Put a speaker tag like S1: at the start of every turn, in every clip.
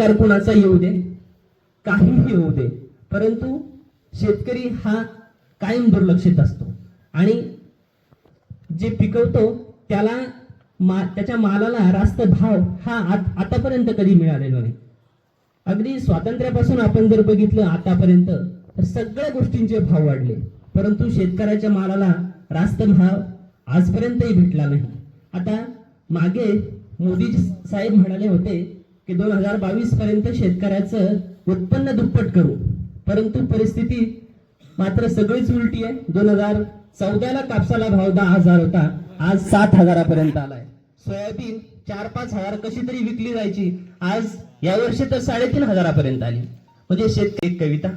S1: सरकार कुणाचा येऊ दे? काहीही होऊ दे. परंतु शेतकरी हा कायम दुर्लक्षित असतो. आणि जे पिकवतो त्याला मा त्याच्या मालाला रास्त भाव हा आत- आतापर्यंत कधी मिळालेला नाही. अगदी स्वातंत्र्यापासून आपण जर बघितलं आतापर्यंत तर सगळ्या गोष्टींचे भाव वाढले. परंतु शेतकऱ्याच्या मालाला रास्त भाव आजपर्यंतही भेटला नाही. आता मागे मोदी साहेब म्हणाले होते की दोन हजार बावीस पर्यंत शेतकऱ्याचं उत्पन्न दुप्पट करू. परंतु परिस्थिती मात्र सगळीच उलटी आहे. दोन हजार चौदाला कापसाला भाव दहा हजार होता. आज सात हजारापर्यंत आलाय. सोयाबीन चार पाच हजार कशी तरी विकली जायची. आज या वर्षी तर साडेतीन हजारापर्यंत आली. म्हणजे शेतकरी कविता.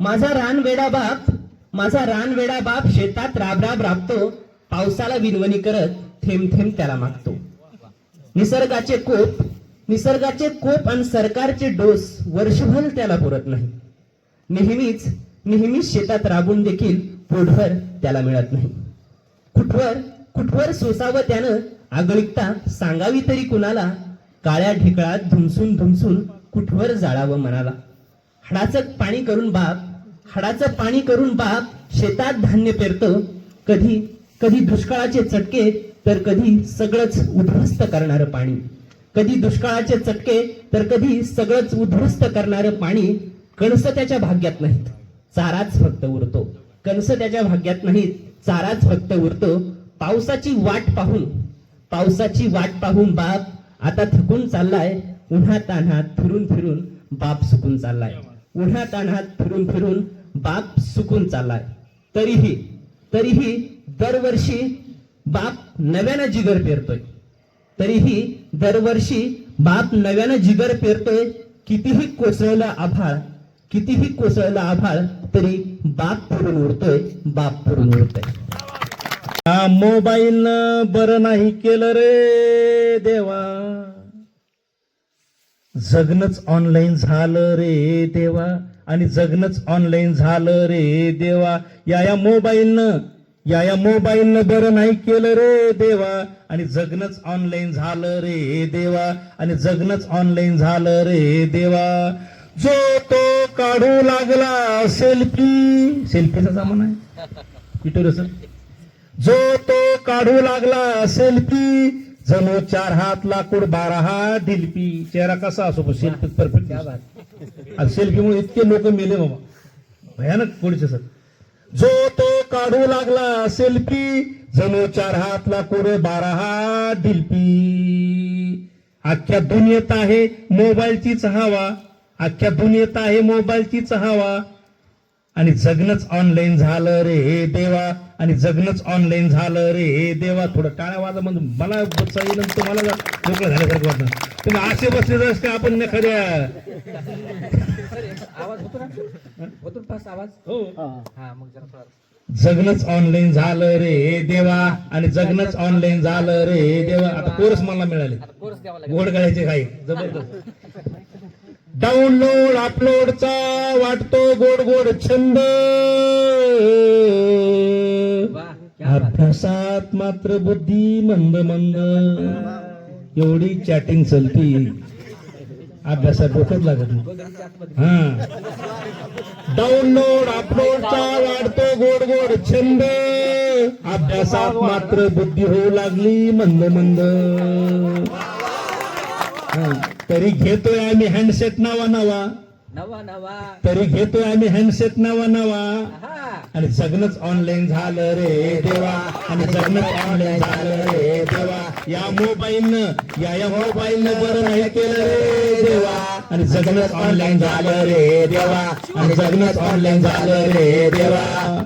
S1: माझा रानवेडा बाप माझा रानवेडा बाप शेतात राब राब राबतो. पावसाला विनवणी करत थेंब थेंब त्याला मागतो. निसर्गाचे कोप निसर्गाचे कोप आणि सरकारचे डोस वर्षभर त्याला पुरत नाही. नेहमीच नेहमीच शेतात राबून देखील पोटभर त्याला मिळत नाही. कुठवर कुठवर सोसावं त्यानं आगळिकता सांगावी तरी कुणाला? काळ्या ढिकळात धुमसून धुमसून कुठवर जाळावं मनाला? हडाचं पाणी करून बाप हडाचं पाणी करून बाप शेतात धान्य पेरतो. कधी कधी दुष्काळाचे चटके तर कधी सगळंच उद्ध्वस्त करणारं पाणी. कधी दुष्काळाचे चटके तर कधी सगळंच उद्ध्वस्त करणारं पाणी कणस त्याच्या भाग्यात नाहीत. चाराच फक्त उरतो. कणस त्याच्या भाग्यात नाहीत चाराच फक्त उरतो. पावसाची वाट पाहून पावसाची वाट पाहून बाप आता थकून चाललाय उन्हा तान्हात फिरून फिरून बाप सुकून चाललाय. उन्हा तान्हात फिरून फिरून बाप सुकून चाललाय. तरीही तरीही दरवर्षी बाप नव्यानं जिगर पेरतोय. तरीही दरवर्षी बाप नव्यानं जिगर पेरतोय कितीही कोसळलं आभाळ कितीही कोसळलं आभाळ तरी बाप फिरून उरतोय बाप फिरून उरतोय
S2: हा मोबाईल बरं नाही केलं रे देवा. जगणच ऑनलाईन झालं रे देवा आणि जगणच ऑनलाईन झालं रे देवा. या या मोबाईलनं या या मोबाईलनं बरं नाही केलं रे देवा. आणि जगणंच ऑनलाईन झालं रे देवा. आणि जगणंच ऑनलाईन झालं रे देवा. जो तो काढू लागला सेल्फी सेल्फीचा जमाना आहे. सर जो तो काढू लागला सेल्फी जणू चार हात लाकूड बारा हात ढिलपी चेहरा कसा असो सेल्फी परफेक्ट सेल्फीमुळे इतके लोक मेले बाबा. भयानक पुढचे सर जो तो काढू लागला सेल्फी जणू चार हातला कोरे बारा हात ढिलपी. अख्ख्या दुनियेत आहे मोबाईलचीच हवा. अख्ख्या दुनियेत आहे मोबाईलचीच हवा. आणि जगणंच ऑनलाईन झालं रे हे देवा. आणि जगणंच ऑनलाईन झालं रे हे देवा. थोडं टाळ्या वाजा म्हणजे मला तुम्हाला मोकळं झाल्यासारखं वाटतं तुम्ही असे बसले तर काय आपण एखाद्या
S3: आवाज होतो ना? होतो फास्ट आवाज?
S2: हो.
S3: हा मग जरा थोडा.
S2: जगणंच ऑनलाईन झालं रे देवा आणि जगणंच ऑनलाईन झालं रे देवा. आता कोर्स मला मिळाले.
S3: आता कोर्स द्यावा लागेल.
S2: गोड गळ्याचे काही. जबरदस्त. डाउनलोड अपलोडचा वाटतो गोड गोड छंद.
S3: वा क्या बात.
S2: अभ्यासात मात्र बुद्धी मंद मंद. एवढी चॅटिंग चलती. अभ्यासात डोकंच लागत नाही. हा. डाउनलोड अपलोडचा वाढतो गोड गोड छंद. अभ्यासात मात्र बुद्धी होऊ लागली मंद मंद. हा, तरी घेतोय आम्ही हँडसेट नावा नावा.
S3: नवा नवा.
S2: तरी घेतोय आम्ही हँडसेट नवा नवा.
S3: हा.
S2: आणि जगणंच ऑनलाईन झालं रे देवा. आणि जगणंच ऑनलाईन झालं रे देवा. या मोबाईलनं या या मोबाईलनं बरं नाही केलं रे देवा. आणि जगणंच ऑनलाईन झालं रे देवा. आणि जगणंच ऑनलाईन झालं रे देवा.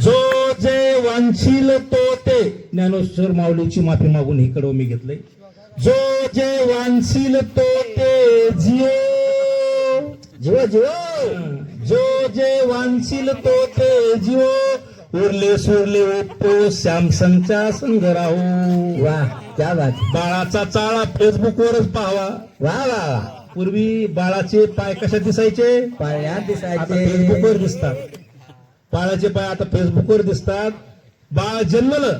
S2: जो जे वांछील तो ते. ज्ञानेश्वर माऊलीची माफी मागून इकडं मी घेतलंय. जो जे वांछील तो ते जिओ जिओ जिओ। जो जे वांछील तो ते जिओ। उरले सुरले ओप्पो सॅमसंगचा संग राहू. वा क्या बात बाळाचा चाळा फेसबुक वरच पाहावा. वा वा पूर्वी बाळाचे पाय कशा दिसायचे? आता
S4: दिसायचे.
S2: फेसबुकवर दिसतात. बाळाचे पाय आता फेसबुकवर दिसतात. बाळ जन्मलं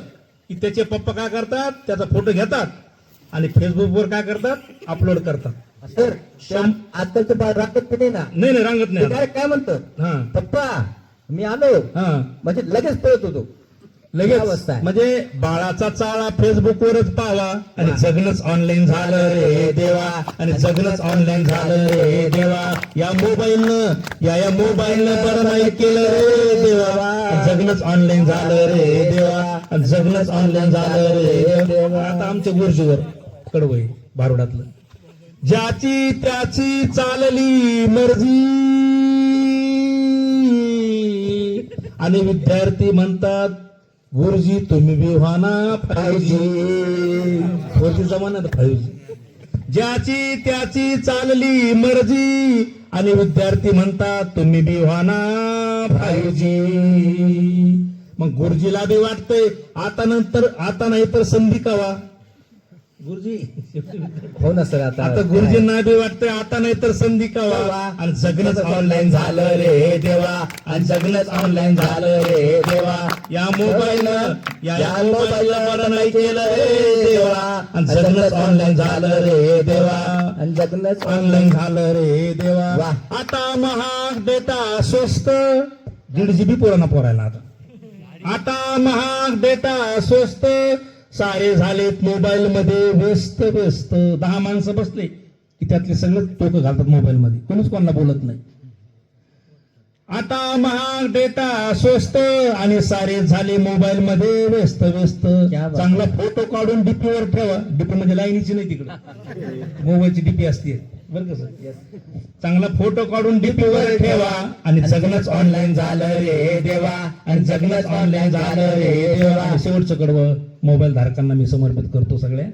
S2: की त्याचे पप्पा काय करतात? त्याचा फोटो घेतात आणि फेसबुकवर काय करतात? अपलोड करतात.
S4: सर आजकालचं बाळ राखत पण नाही ना?
S2: नाही नाही रांगत नाही
S4: काय काय म्हणतं?
S2: हा.
S4: पप्पा मी आलो.
S2: हा.
S4: म्हणजे लगेच पळत होतो.
S2: लगेच. म्हणजे बाळाचा चाळा फेसबुकवरच पाहावा आणि जगणंच ऑनलाईन झालं रे देवा. आणि जगणंच ऑनलाईन झालं रे देवा. या मोबाईलनं या या मोबाईलनं बरं नाही केलं रे देवा. जगणंच ऑनलाईन झालं रे देवा. आणि जगणंच ऑनलाईन झालं रे देवा. आता आमच्या गुरुजीवर कडवय बारोडातलं ज्याची त्याची चालली मर्जी. आणि विद्यार्थी म्हणतात गुरुजी तुम्ही बी व्हा ना फाईव्ह जी फोर जी जमाना फाईव्ह जी ज्याची त्याची चालली मर्जी. आणि विद्यार्थी म्हणतात तुम्ही बी व्हा ना फाईव्ह जी मग गुरुजीला बी वाटतंय आता नंतर आता नाही तर संधी कावा? गुरुजी.
S4: हो ना सर आता
S2: आता गुरुजींना बी वाटतंय आता नाही तर संधी कावा? आणि जगणंच ऑनलाईन झालं रे देवा. आणि जगणंच ऑनलाईन झालं रे देवा. या मोबाईल या या मोबाईल बरं नाही केलं रे देवा. आणि जगणंच ऑनलाईन झालं रे देवा.
S4: आणि जगणंच
S2: ऑनलाईन झालं रे देवा.
S4: वा.
S2: आता महाग डेटा स्वस्त. दीड जीबी पोरांना पोरायला आता. आता महाग डेटा स्वस्त. सारे झालेत मोबाईल मध्ये व्यस्त व्यस्त. दहा माणसं बसले की त्यातले सगळे टोकं घालतात मोबाईल मध्ये. कोणीच कोणाला बोलत नाही. आता महाग डेटा स्वस्त आणि सारे झाले मोबाईल मध्ये व्यस्त व्यस्त. चांगला फोटो काढून डीपी वर ठेवा. डीपी म्हणजे लाईनीची नाही तिकडे. मोबाईलची डीपी असते बरं चांगला फोटो काढून डीपी वर ठेवा आणि जगणंच ऑनलाईन झालं रे देवा. आणि जगणंच ऑनलाईन झालं रे देवा. शेवटचं कडवं मोबाईल धारकांना मी समर्पित करतो सगळ्या.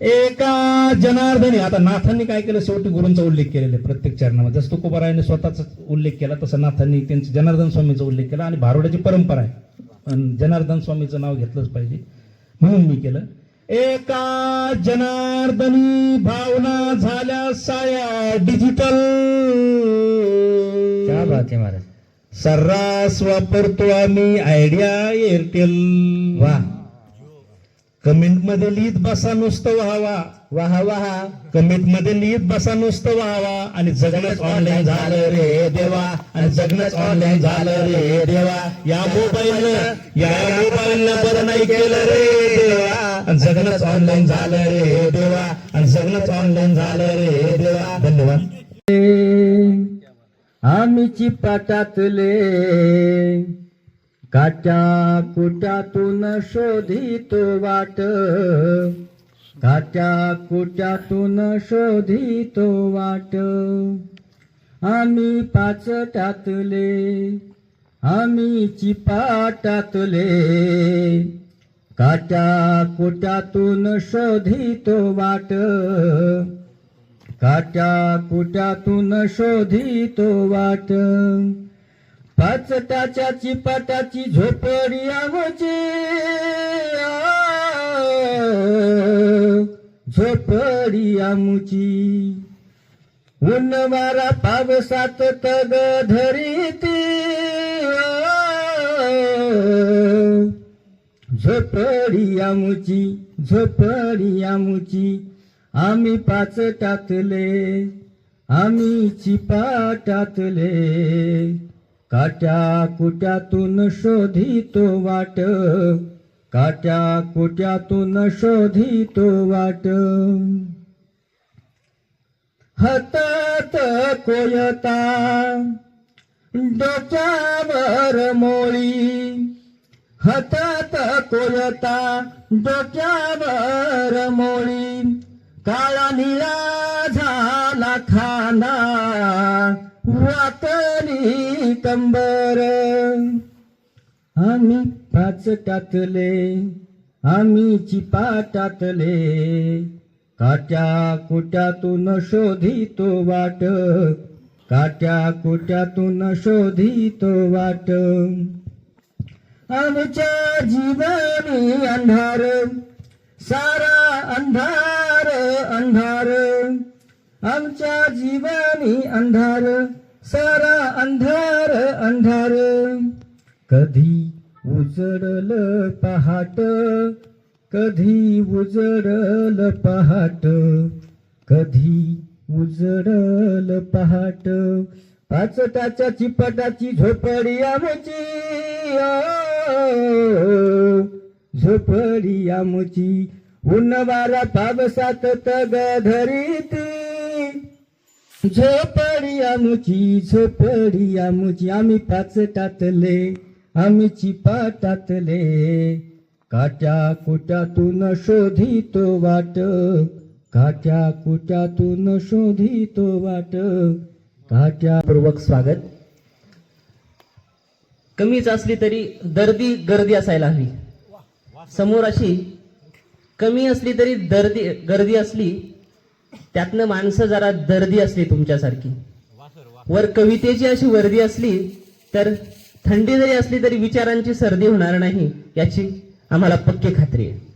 S2: एका जनार्दनी आता नाथांनी काय केलं? शेवटी गुरूंचा उल्लेख केलेला आहे प्रत्येक चरणामध्ये. जसं तुकोबारायाने स्वतःचा उल्लेख केला तसं नाथांनी त्यांचं जनार्दन स्वामीचा उल्लेख केला. आणि भारुडाची परंपरा आहे. जनार्दन स्वामीचं नाव घेतलंच पाहिजे. म्हणून मी केलं. एका जनार्दनी भावना झाल्या साया डिजिटल
S4: क्या बात आहे महाराज.
S2: सर्रास वापरतो आम्ही आयडिया एअरटेल
S4: वा
S2: कमेंटमध्ये लिहित बसा नुसतं व्हावा.
S4: वाहा वाहा.
S2: कमेंटमध्ये लिहित बसा नुसतं व्हावा आणि जगणंच ऑनलाईन झालं रे देवा. आणि जगणंच ऑनलाईन झालं रे देवा. या मोबाईलनं या मोबाईलनं बरं नाही केलं रे देवा. आणि जगणंच ऑनलाईन झालं रे देवा. आणि जगणंच ऑनलाईन झालं रे देवा. धन्यवाद.
S4: आम्ही चिपाटातले काट्या कुट्यातून शोधितो वाट. घाट्या कुट्यातून शोधितो वाट. आम्ही पाचटातले आम्ही चिपाटातले काट्या कुट्यातून शोधितो वाट. काट्या कुट्यातून शोधितो वाट. पाचटाच्या चिपाटाची झोपडी आमची झोपडी आमुची. ऊन पावसात तग धरीती. झोपडी आमुची झोपडी आमुची. आम्ही पाच टाकले आम्ही चिपाटातले काट्या कुट्यातून शोधितो वाट. काट्या शोधी शोधितो वाट. हातात कोयता डोक्यावर मोळी. हातात कोयता डोक्यावर मोळी. काळा निळा झाला खाना वाकली कंबर. आम्ही पाच टाकले आम्ही चिपाटातले काट्या कुट्यातून शोधितो वाट काट्या कुट्यातून शोधितो वाट. आमच्या जीवानी अंधार सारा अंधार अंधार. आमच्या जीवानी अंधार सारा अंधार अंधार. कधी उजडल पहाट कधी उजडल पहाट कधी उजडल पहाट. पाचटाच्या चिपटाची झोपडी आमची झोपडी आमची. ऊन पावसात तग धरीती झोपडी आमची झोपडी आमची. आम्ही पाच आम्हीची आम्ही चिपाटातले काट्या कुट्यातून शोधितो वाट काट्या कुट्यातून शोधितो वाट
S1: काट्यापूर्वक स्वागत. कमीच असली तरी दर्दी गर्दी असायला हवी. समोर अशी कमी असली तरी दर्दी गर्दी असली त्यातनं माणसं जरा दर्दी असली तुमच्यासारखी. वर कवितेची अशी वर्दी असली तर थंडी जरी असली तरी विचारांची सर्दी होणार नाही याची आम्हाला पक्की खात्री आहे.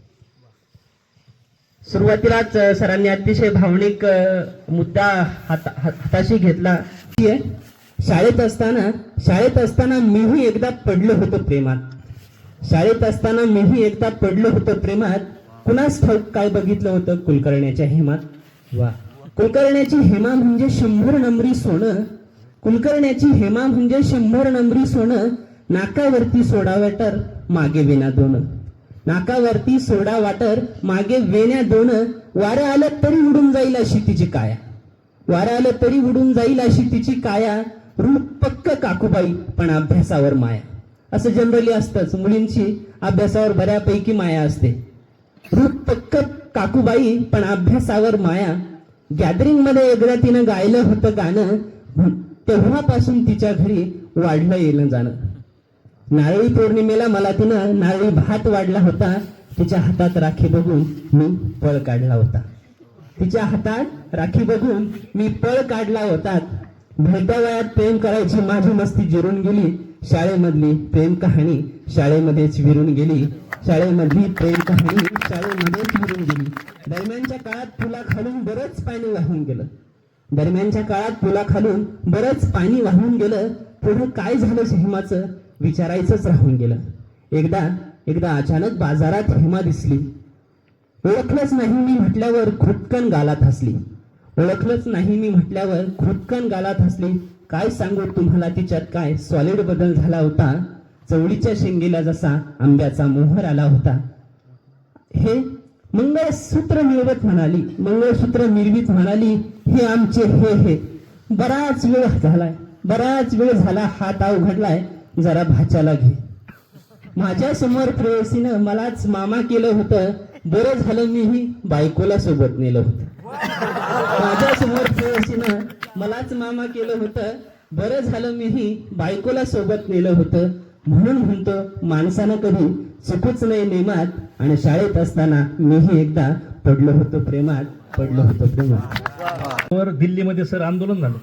S1: सुरुवातीलाच सरांनी अतिशय भावनिक मुद्दा हाता- हाताशी घेतला. शाळेत असताना शाळेत असताना मीही एकदा पडलो होतो प्रेमात. शाळेत असताना मीही एकदा पडलो होतो प्रेमात. कुणास ठाऊक काय बघितलं होतं? कुलकर्ण्याच्या हेमात. वा. कुलकर्ण्याची हेमा म्हणजे शंभर नंबरी सोनं. कुलकर्ण्याची हेमा म्हणजे शंभर नंबरी सोनं नाकावरती सोडा वाटर मागे विना दोन. नाकावरती सोडा वाटर मागे वेण्या दोन. वारं आलं तरी उडून जाईल अशी तिची काया. वारं आलं तरी उडून जाईल अशी तिची काया. रूप पक्क काकूबाई पण अभ्यासावर माया. असं जनरली असतंच. मुलींची अभ्यासावर बऱ्यापैकी माया असते. रूप पक्क काकूबाई पण अभ्यासावर माया. गॅदरिंगमध्ये एकदा तिनं गायलं होतं गाणं तेव्हापासून तिच्या घरी वाढलं येणं जाणं. नारळी पौर्णिमेला मला तिनं नारळी भात वाढला होता. तिच्या हातात राखी बघून मी पळ काढला होता. तिच्या हातात राखी बघून मी पळ काढला होता. भरत्या वयात प्रेम करायची माझी मस्ती जिरून गेली. शाळेमधली प्रेम कहाणी शाळेमध्येच विरून गेली. शाळेमधली प्रेम कहाणी शाळेमध्येच विरून गेली. दरम्यानच्या काळात फुला खालून बरंच पाणी वाहून गेलं. दरम्यानच्या काळात पुला खालून बरंच पाणी वाहून गेलं. पुढे काय झालं हिमाचं विचारायचंच राहून गेलं. एकदा एकदा अचानक बाजारात हेमा दिसली. ओळखलंच नाही मी म्हटल्यावर खुटकन गालात हसली. ओळखलंच नाही मी म्हटल्यावर खुटकन गालात हसली. काय सांगू तुम्हाला तिच्यात काय सॉलिड बदल झाला होता? चवळीच्या शेंगेला जसा आंब्याचा मोहर आला होता. हे मंगळसूत्र मिळवत म्हणाली. मंगळसूत्र निर्मित म्हणाली हे आमचे हे हे. बराच वेळ झालाय. बराच वेळ झाला हात घडलाय. जरा भाच्याला घे. माझ्यासमोर प्रेयसीनं मलाच मामा केलं होतं. बरं झालं मीही बायकोला सोबत नेलं होतं. माझ्यासमोर प्रेयसीनं मलाच मामा केलं होतं. बरं झालं मीही बायकोला सोबत नेलं होतं. म्हणून म्हणतो माणसानं कधी चुकूच नाही नेमात आणि शाळेत असताना मीही एकदा पडलो होतो प्रेमात पडलो होतो प्रेमात.
S2: तर दिल्लीमध्ये सर आंदोलन झालं.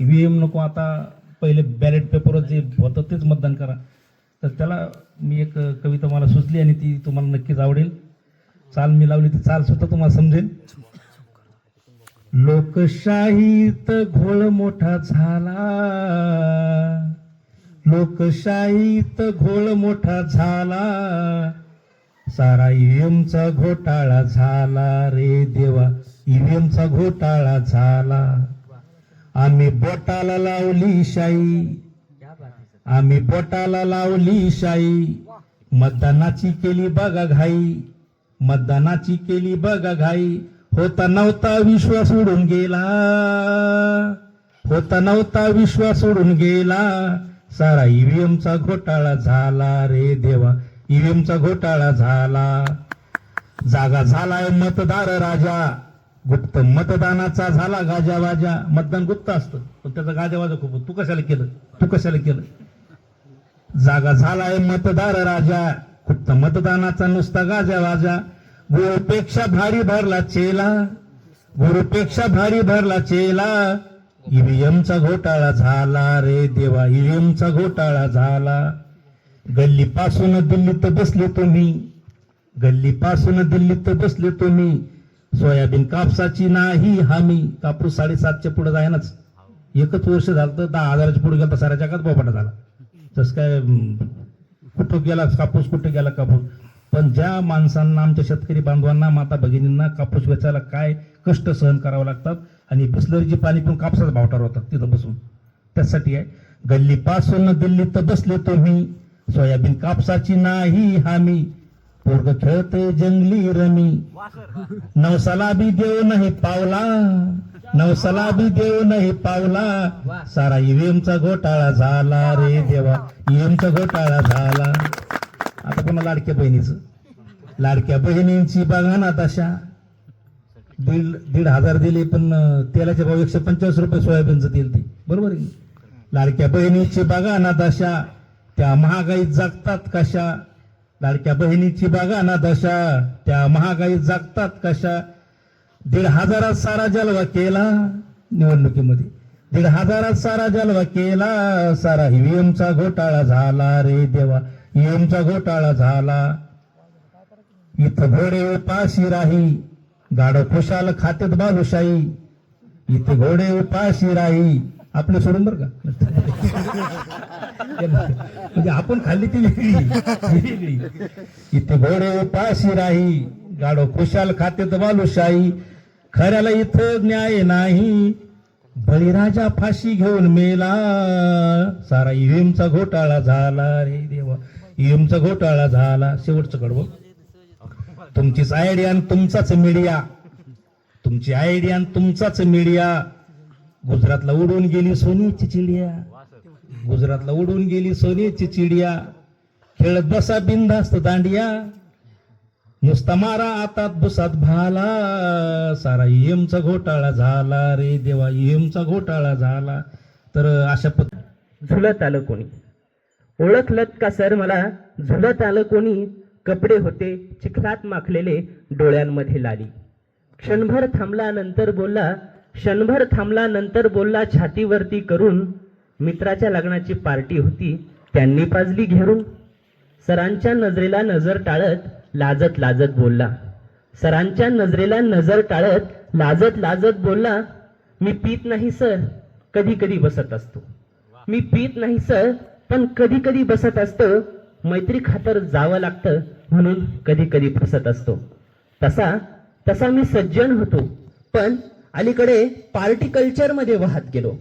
S2: ईव्हीएम नको आता पहिले बॅलेट पेपरवर जे होतं तेच मतदान करा. तर त्याला मी एक कविता मला सुचली आणि ती तुम्हाला नक्कीच आवडेल. चाल मी लावली ती चाल सुद्धा तुम्हाला समजेल. लोकशाहीत घोळ मोठा झाला. लोकशाहीत घोळ मोठा झाला. सारा ईव्हीएमचा घोटाळा झाला रे देवा. ईव्हीएमचा घोटाळा झाला. आम्ही बोटाला लावली शाई. आम्ही बोटाला लावली शाई. मतदानाची केली बघा घाई. मतदानाची केली बघा घाई. होता नव्हता विश्वास उडून गेला. होता नव्हता विश्वास उडून गेला. सारा ईव्हीएमचा घोटाळा झाला रे देवा. ईव्हीएमचा घोटाळा झाला. जागा झालाय मतदार राजा. गुप्त मतदानाचा झाला गाजावाजा मतदान गुप्त असतं. पण त्याचा गाजावाजा खूप तू कशाला केलं? तू कशाला केलं? जागा झालाय मतदार राजा. गुप्त मतदानाचा नुसता गाजावाजा गुरुपेक्षा भारी भरला चेला. गुरुपेक्षा भारी भरला चेला. ईव्हीएमचा घोटाळा झाला रे देवा ईव्हीएमचा घोटाळा झाला. गल्लीपासून दिल्लीत बसले तुम्ही. गल्लीपासून दिल्लीत बसले तुम्ही. सोयाबीन कापसाची नाही हमी. कापूस साडेसातच्या पुढे जायनाच एकच वर्ष झालं तर दहा हजाराच्या पुढे गेला तर साऱ्या जगात बोपाटा झाला. तस काय कुठं गेला कापूस कुठं गेला कापूस? पण ज्या माणसांना आमच्या शेतकरी बांधवांना माता भगिनींना कापूस वेचायला काय कष्ट सहन करावं लागतात आणि बिसलरीची पाणी पिऊन कापसाचा भाव ठरवतात तिथं बसून. त्यासाठी आहे गल्लीपासून दिल्लीत बसले तुम्ही. सोयाबीन कापसाची नाही हामी. पोरग खेळते जंगली रमी. नवसाला बी देव नाही पावला. नवसाला बी देव नाही पावला. सारा ईव्हीएमचा घोटाळा झाला रे देवा. ईव्हीएमचा घोटाळा झाला. आता पुन्हा लाडक्या बहिणीचं. लाडक्या बहिणींची बघा ना दशा दीड दीड हजार दिले पण तेलाचे भाव एकशे पंचवीस रुपये सोयाबीनचं तेल ते. बरोबर आहे. लाडक्या बहिणीची बघा ना दशा त्या महागाईत जागतात कशा. लाडक्या बहिणीची बघा ना दशा त्या महागाईत जागतात कशा. दीड हजारात सारा जलवा केला निवडणुकीमध्ये. दीड हजारात सारा जलवा केला. सारा ईव्हीएमचा घोटाळा झाला रे देवा. ईव्हीएमचा घोटाळा झाला. इथं घोडे उपाशी राही गाड खुशाल खात्यात बालुशाही. इथे घोडे उपाशी राही. आपलं सोडून बर का? म्हणजे आपण खाल्ली ती वेगळी. ही इथे घोडे उपाशी राही गाडो खुशाल खात्यात बालुशाही. खऱ्याला इथं न्याय नाही. बळीराजा फाशी घेऊन मेला. सारा ईव्हीएमचा घोटाळा झाला रे देवा. यमचा घोटाळा झाला. शेवटचं कडवं. तुमचीच आयडिया आणि तुमचाच मीडिया. तुमची आयडिया आणि तुमचाच मीडिया. गुजरातला उडून गेली सोनीची चिडिया. गुजरातला उडून गेली सोनीची चिडिया. खेळत बसा बिंदास्त दांडिया. नुसता मारा आता बुसात भाला. सारा एमचा घोटाळा झाला रे देवा एमचा घोटाळा झाला. तर अशा पद्धती
S1: झुलत आलं कोणी ओळखलत का सर? मला झुलत आलं कोणी? कपडे होते चिखलात माखलेले डोळ्यांमध्ये लाली. क्षणभर थांबला नंतर बोलला क्षणभर थांबला नंतर बोलला छातीवरती करून मित्राच्या लग्नाची पार्टी होती त्यांनी पाजली घेरून सरांच्या नजरेला नजर टाळत लाजत लाजत बोलला. सरांच्या नजरेला नजर टाळत लाजत लाजत बोलला मी पीत नाही सर. कधी कधी बसत असतो. मी पीत नाही सर. पण कधी कधी बसत असतो मैत्री खातर जावं लागतं म्हणून कधी कधी फसत असतो. तसा तसा मी सज्जन होतो. पण अलीकडे पार्टी कल्चरमध्ये वाहत गेलो.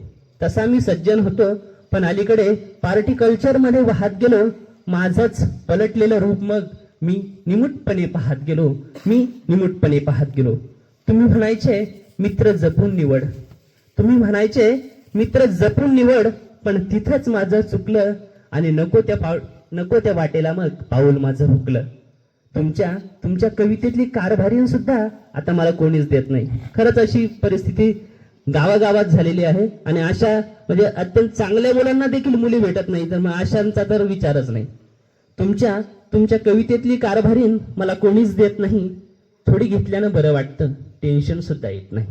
S1: तसा मी सज्जन होतो पण अलीकडे पार्टी कल्चरमध्ये वाहत गेलो. माझंच पलटलेलं रूप मग मी निमूटपणे पाहत गेलो. मी निमूटपणे पाहत गेलो. तुम्ही म्हणायचे मित्र जपून निवड. तुम्ही म्हणायचे मित्र जपून निवड. पण तिथंच माझं चुकलं आणि नको त्या पाव नको त्या वाटेला मग पाऊल माझं हुकलं. तुमच्या तुमच्या कवितेतली कारभारी सुद्धा आता मला कोणीच देत नाही. खरंच अशी परिस्थिती गावागावात झालेली आहे आणि अशा म्हणजे अत्यंत चांगल्या मुलांना देखील मुली भेटत नाही तर मग अशांचा तर विचारच नाही. तुमच्या तुमच्या कवितेतली कारभारीन मला कोणीच देत नाही. थोडी घेतल्यानं बरं वाटतं. टेन्शन सुद्धा येत नाही.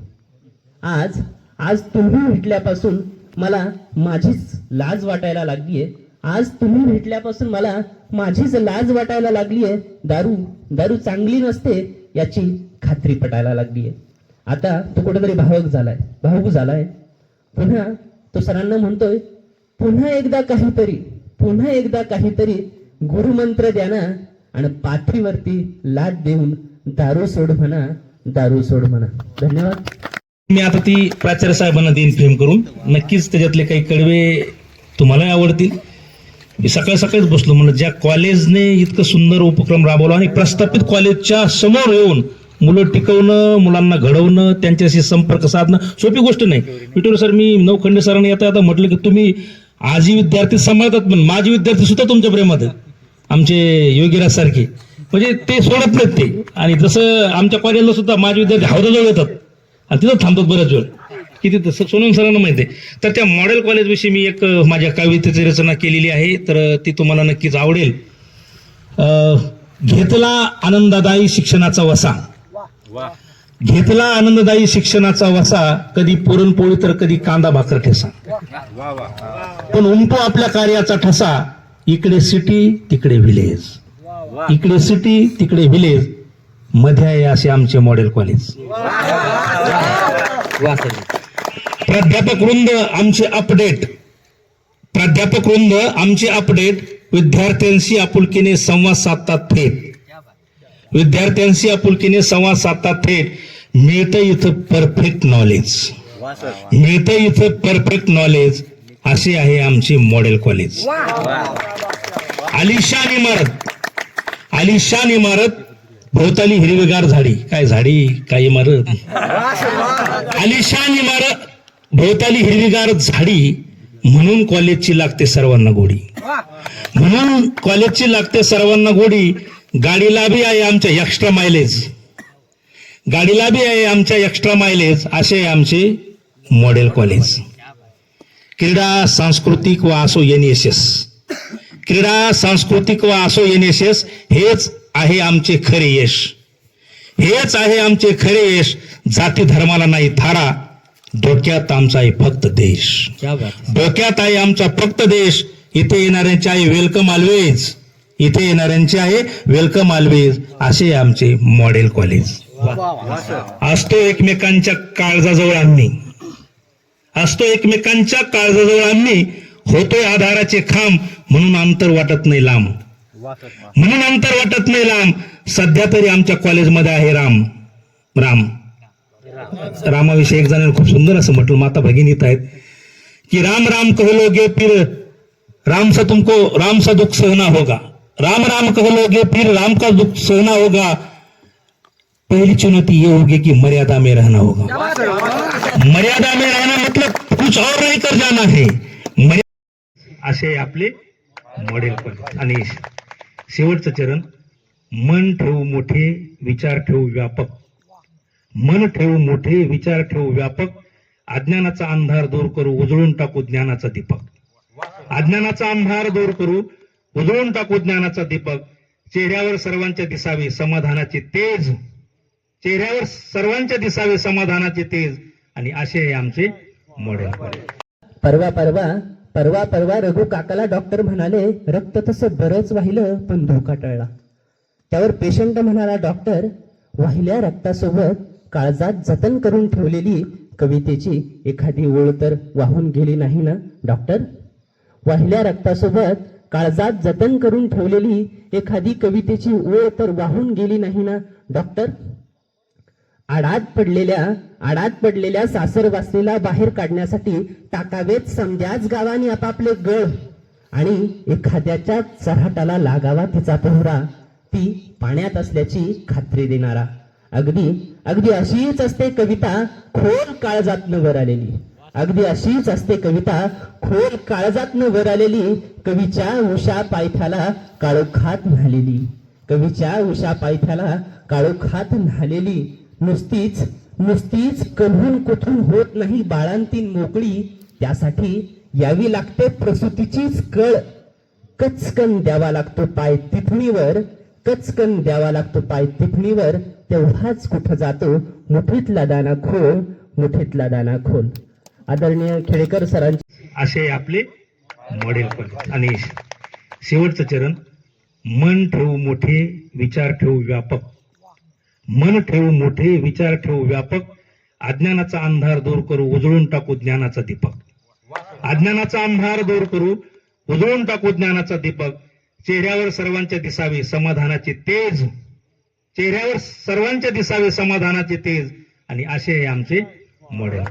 S1: आज आज तुम्ही भेटल्यापासून मला माझीच लाज वाटायला लागलीये. आज तुम्ही भेटल्यापासून मला माझीच लाज वाटायला लागलीये. दारू दारू चांगली नसते याची खात्री पटायला लागलीये. आता तो कुठेतरी भावक झालाय भावूक झालाय. पुन्हा तो सरांना म्हणतोय पुन्हा एकदा काहीतरी पुन्हा एकदा काहीतरी गुरुमंत्र द्या ना आणि पाठीवरती लाद देऊन दारू सोड म्हणा दारू सोड म्हणा. धन्यवाद.
S2: मी आता ती प्राचार्य साहेबांना देईन फ्रेम करून. नक्कीच त्याच्यातले काही कडवे तुम्हालाही आवडतील. मी सकाळ सकाळीच बसलो म्हणलं ज्या कॉलेजने इतकं सुंदर उपक्रम राबवला आणि प्रस्थापित कॉलेजच्या समोर येऊन मुलं टिकवणं मुलांना घडवणं त्यांच्याशी संपर्क साधणं सोपी गोष्ट नाही. विठोर सर मी नवखंडे सरांनी येता आता म्हटलं की तुम्ही आजी विद्यार्थी सांभाळतात पण माझे विद्यार्थी सुद्धा तुमच्या प्रेमात आहेत. आमचे योगीराज सारखे. म्हणजे ते सोडत नाहीत ते. आणि जसं आमच्या कॉलेजला सुद्धा माझे विद्यार्थी हौदाजवळ येतात. आणि तिथं थांबतात बऱ्याच वेळ किती तसं सोनम सरांना माहिती आहे. तर त्या मॉडेल कॉलेजविषयी मी एक माझ्या कवितेची रचना केलेली आहे. तर ती तुम्हाला नक्कीच आवडेल. घेतला आनंददायी शिक्षणाचा वसा. घेतला आनंददायी शिक्षणाचा वसा कधी पुरणपोळी तर कधी कांदा भाकर ठेसा. पण उमटो आपल्या कार्याचा ठसा इकडे सिटी तिकडे व्हिलेज इकडे सिटी तिकडे व्हिलेज मध्ये आहे असे आमचे मॉडेल कॉलेज प्राध्यापक वृंद आमचे अपडेट प्राध्यापक वृंद आमचे अपडेट विद्यार्थ्यांशी आपुलकीने संवाद साधतात थेट. विद्यार्थ्यांशी आपुलकीने संवाद साधतात थेट. मिळतं इथं परफेक्ट नॉलेज मिळतं इथं परफेक्ट नॉलेज असे आहे आमचे मॉडेल कॉलेज आलिशान इमारत. आलिशान इमारत भोवताली हिरवीगार झाडी. काय झाडी? काय इमारत? आलिशान इमारत. भोवताली हिरवीगार झाडी म्हणून कॉलेजची लागते सर्वांना गोडी. म्हणून कॉलेजची लागते सर्वांना गोडी. गाडीला बी आहे आमच्या एक्स्ट्रा मायलेज गाडीला बी आहे आमच्या एक्स्ट्रा मायलेज असे आहे आमचे मॉडेल कॉलेज क्रीडा सांस्कृतिक व असो एन एस एस क्रीडा सांस्कृतिक व असो एन एस एस हेच आहे आमचे खरे यश. हेच आहे आमचे खरे यश. जाती धर्माला नाही थारा. डोक्यात आमचा आहे फक्त देश. डोक्यात आहे आमचा फक्त देश. इथे येणाऱ्यांचे आहे वेलकम ऑलवेज इथे येणाऱ्यांचे आहे वेलकम ऑलवेज असे आमचे मॉडेल कॉलेज असतो एकमेकांच्या काळजाजवळ आम्ही. असतो एकमेकांच्या काळजाजवळ आम्ही. होतोय आधाराचे खांब. म्हणून अंतर वाटत नाही लांब. म्हणून अंतर वाटत नाही लांब सध्या तरी आमच्या कॉलेजमध्ये आहे राम. राम. रामाविषयी एक जणांनी खूप सुंदर असं म्हटलं. माता भगिनीत आहेत. की राम राम कहलोगे फिर राम सा तुमको राम सा दुःख सहना होगा. राम राम कहलोगे फिर राम का दुःख सहना होगा. पहली चुनौती ये होगी कि मर्यादा में रहना होगा. मर्यादा में रहना मतलब कुछ और नहीं कर जाना है. असे आपले मॉडेल पण. अनिश शेवटचं चरण मन ठेवू मोठे विचार ठेवू व्यापक. मन ठेवू मोठे विचार ठेवू व्यापक. अज्ञानाचा अंधार दूर करू उजळून टाकू ज्ञानाचा दीपक. अज्ञानाचा अंधार दूर करू उजळून टाकू ज्ञानाचा दीपक. चेहऱ्यावर सर्वांच्या दिसावे समाधानाचे तेज. चेहऱ्यावर सर्वांच्या दिसावे समाधानाचे तेज. आणि असे आमचे मॉडेल
S1: परवा परवा परवा परवा रघु काकाला डॉक्टर म्हणाले रक्त तसं बरंच वाहिलं पण धोका टळला. त्यावर पेशंट म्हणाला डॉक्टर वाहिल्या रक्तासोबत काळजात जतन करून ठेवलेली कवितेची एखादी ओळ तर वाहून गेली नाही ना डॉक्टर वाहिल्या रक्तासोबत काळजात जतन करून ठेवलेली एखादी कवितेची ओळ तर वाहून गेली नाही ना डॉक्टर आडात पडलेल्या आडात पडलेल्या सासरवासनीला बाहेर काढण्यासाठी टाकावेत समजाच गावानी आपापले गळ. आणि एखाद्याच्या चराटाला लागावा तिचा पोहरा. ती पाण्यात असल्याची खात्री देणारा. अगदी अगदी अशीच असते कविता खोल काळजातनं वर आलेली. अगदी अशीच असते कविता खोल काळजातनं वर आलेली. कवीच्या उषा पायथ्याला काळोखात न्हालेली. कवीच्या उषा पायथ्याला काळोखात न्हालेली. नुसतीच नुसतीच कल्हून कुठून होत नाही बाळांतीन मोकळी त्यासाठी यावी लागते प्रसूतीचीच कळ. कचकन द्यावा लागतो पाय तिथणीवर कचकन द्यावा लागतो पाय तिथणीवर तेव्हाच कुठं जातो? मुठीतला दाना खोल मुठीतला दाना खोल. आदरणीय खेडेकर सरांचे
S2: असे आपले मॉडेल पण आणि शेवटचं चरण मन ठेवू मोठे विचार ठेवू व्यापक. मन ठेवू मोठे विचार ठेवू व्यापक अज्ञानाचा अंधार दूर करू उजळून टाकू ज्ञानाचा दीपक. अज्ञानाचा अंधार दूर करू उजळून टाकू ज्ञानाचा दीपक. चेहऱ्यावर सर्वांच्या दिसावे समाधानाचे तेज. चेहऱ्यावर सर्वांच्या दिसावे समाधानाचे तेज. आणि असे हे आमचे मॉडेल